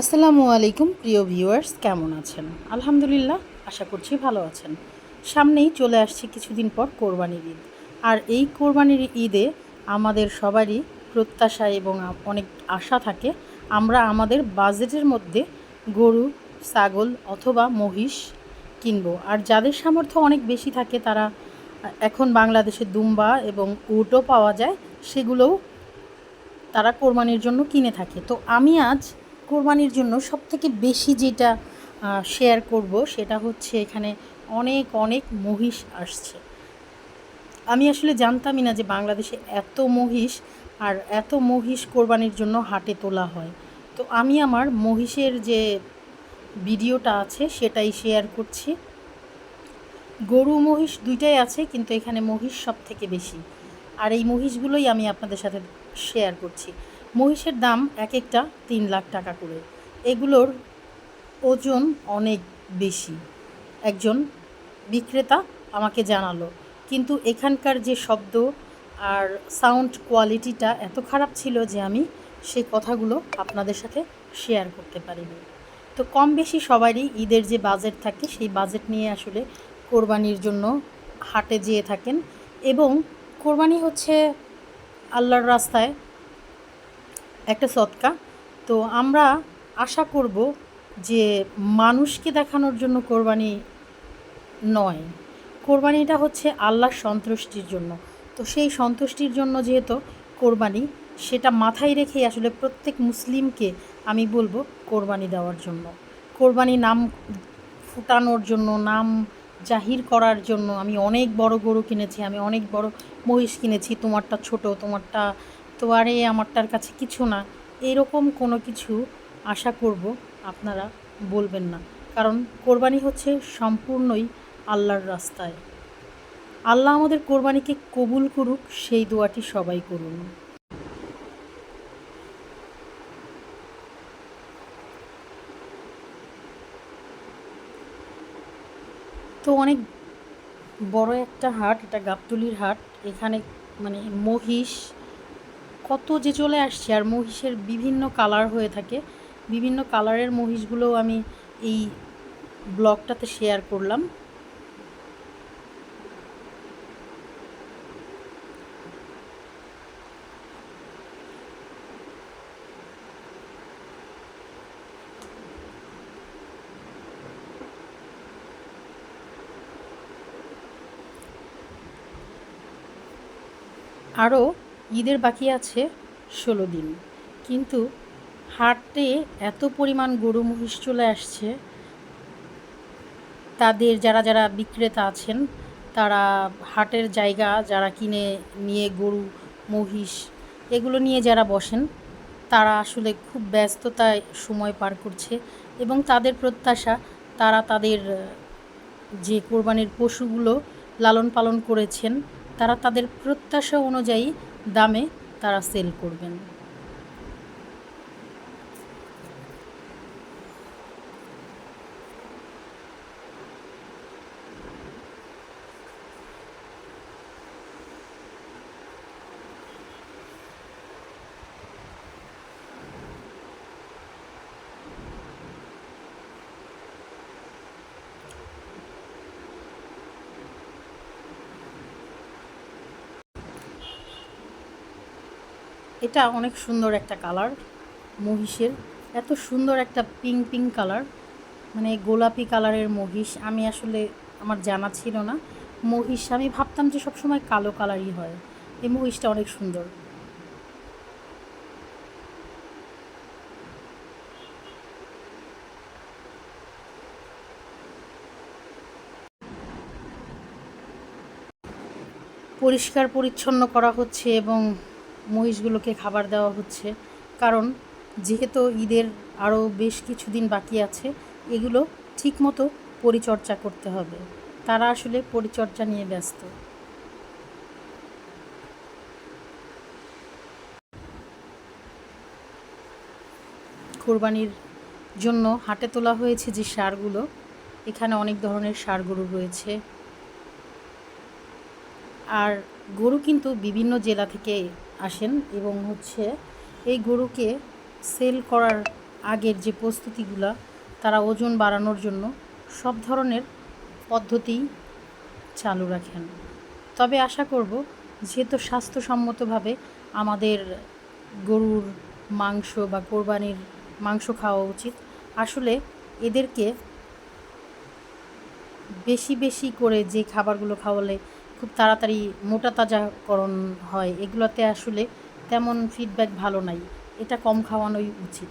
আসসালামু আলাইকুম, প্রিয় ভিউয়ার্স, কেমন আছেন? আলহামদুলিল্লাহ, আশা করছি ভালো আছেন। সামনেই চলে আসছে কিছুদিন পর কোরবানির ঈদ। আর এই কোরবানির ঈদে আমাদের সবারই প্রত্যাশা এবং অনেক আশা থাকে, আমরা আমাদের বাজেটের মধ্যে গরু, ছাগল অথবা মহিষ কিনবো। আর যাদের সামর্থ্য অনেক বেশি থাকে, তারা এখন বাংলাদেশে দুম্বা এবং উটও পাওয়া যায়, সেগুলোও তারা কোরবানির জন্য কিনে থাকে। তো আমি আজ কোরবানির জন্য সবথেকে বেশি যেটা শেয়ার করব সেটা হচ্ছে এখানে অনেক অনেক মহিষ আসছে। আমি আসলে জানতামই না যে বাংলাদেশে এত মহিষ আর এত মহিষ কোরবানির জন্য হাটে তোলা হয়। তো আমি আমার মহিষের যে ভিডিওটা আছে সেটাই শেয়ার করছি। গরু মহিষ দুইটাই আছে কিন্তু এখানে মহিষ সব থেকে বেশি। আর এই মহিষগুলোই আমি আপনাদের সাথে শেয়ার করছি। মহিষের দাম এক একটা তিন লাখ টাকা করে। এগুলোর ওজন অনেক বেশি। একজন বিক্রেতা আমাকে জানালো, কিন্তু এখানকার যে শব্দ আর সাউন্ড কোয়ালিটিটা এত খারাপ ছিল যে আমি সেই কথাগুলো আপনাদের সাথে শেয়ার করতে পারিনি। তো কম বেশি সবারই ঈদের যে বাজেট থাকে, সেই বাজেট নিয়ে আসলে কোরবানির জন্য হাটে যেয়ে থাকেন। এবং কোরবানি হচ্ছে আল্লাহর রাস্তায় একটা সৎকা। তো আমরা আশা করব যে মানুষকে দেখানোর জন্য কোরবানি নয়। কোরবানিটা হচ্ছে আল্লাহর সন্তুষ্টির জন্য। তো সেই সন্তুষ্টির জন্য যেহেতু কোরবানি, সেটা মাথায় রেখেই আসলে প্রত্যেক মুসলিমকে আমি বলব কোরবানি দেওয়ার জন্য। কোরবানি নাম ফুটানোর জন্য, নাম জাহির করার জন্য। আমি অনেক বড় গরু কিনেছি, আমি অনেক বড় মহিষ কিনেছি, তোমারটা ছোট, তোমারটা তো আরে আমারটার কাছে কিছু না। এরকম কোনো কিছু আশা করব আপনারা বলবেন না। কারণ কোরবানি হচ্ছে সম্পূর্ণই আল্লাহর রাস্তায়। আল্লাহ আমাদের কোরবানিকে কবুল করুক, সেই দোয়াটি সবাই করুন। তো অনেক বড় একটা হাট, এটা গাবতলির হাট। এখানে মানে মহিষ কত যে চলে আসছে আর মহিষের বিভিন্ন কালার হয়ে থাকে। বিভিন্ন কালারের মহিষগুলোও আমি এই ব্লগটাতে শেয়ার করলাম। আরও ঈদের বাকি আছে ষোলো দিন। কিন্তু হাটে এত পরিমাণ গরু মহিষ চলে আসছে, তাদের যারা যারা বিক্রেতা আছেন, তারা হাটের জায়গা যারা কিনে নিয়ে গরু, মহিষ এগুলো নিয়ে যারা বসেন, তারা আসলে খুব ব্যস্ততায় সময় পার করছে এবং তাদের প্রত্যাশা, তারা তাদের যে কোরবানির পশুগুলো লালন পালন করেছেন, তারা তাদের প্রত্যাশা অনুযায়ী দামে তারা সেল করবেন। এটা অনেক সুন্দর একটা কালার মহিষের। এত সুন্দর একটা পিঙ্ক পিঙ্ক কালার মানে গোলাপি কালারের মহিষ। আমি আসলে, আমার জানা ছিল না। মহিষ, আমি ভাবতাম যে সবসময় কালো কালারই হয়। এই মহিষটা অনেক সুন্দর। পরিষ্কার পরিচ্ছন্ন করা হচ্ছে এবং মহিষগুলোকে খাবার দেওয়া হচ্ছে। কারণ যেহেতু ঈদের আরও বেশ কিছুদিন বাকি আছে, এগুলো ঠিকমতো পরিচর্যা করতে হবে। তারা আসলে পরিচর্যা নিয়ে ব্যস্ত। কোরবানির জন্য হাটে তোলা হয়েছে যে সারগুলো, এখানে অনেক ধরনের সার গরু রয়েছে। আর গরু কিন্তু বিভিন্ন জেলা থেকে আসেন এবং হচ্ছে এই গরুকে সেল করার আগের যে প্রস্তুতিগুলা, তারা ওজন বাড়ানোর জন্য সব ধরনের পদ্ধতি চালু রাখেন। তবে আশা করব যেহেতু স্বাস্থ্যসম্মতভাবে আমাদের গরুর মাংস বা কোরবানির মাংস খাওয়া উচিত, আসলে এদেরকে বেশি বেশি করে যে খাবারগুলো খাওয়ালে খুব তাড়াতাড়ি মোটা তাজাকরণ হয়। এগুলোতে আসলে তেমন ফিডব্যাক ভালো নাই। এটা কম খাওয়ানোই উচিত।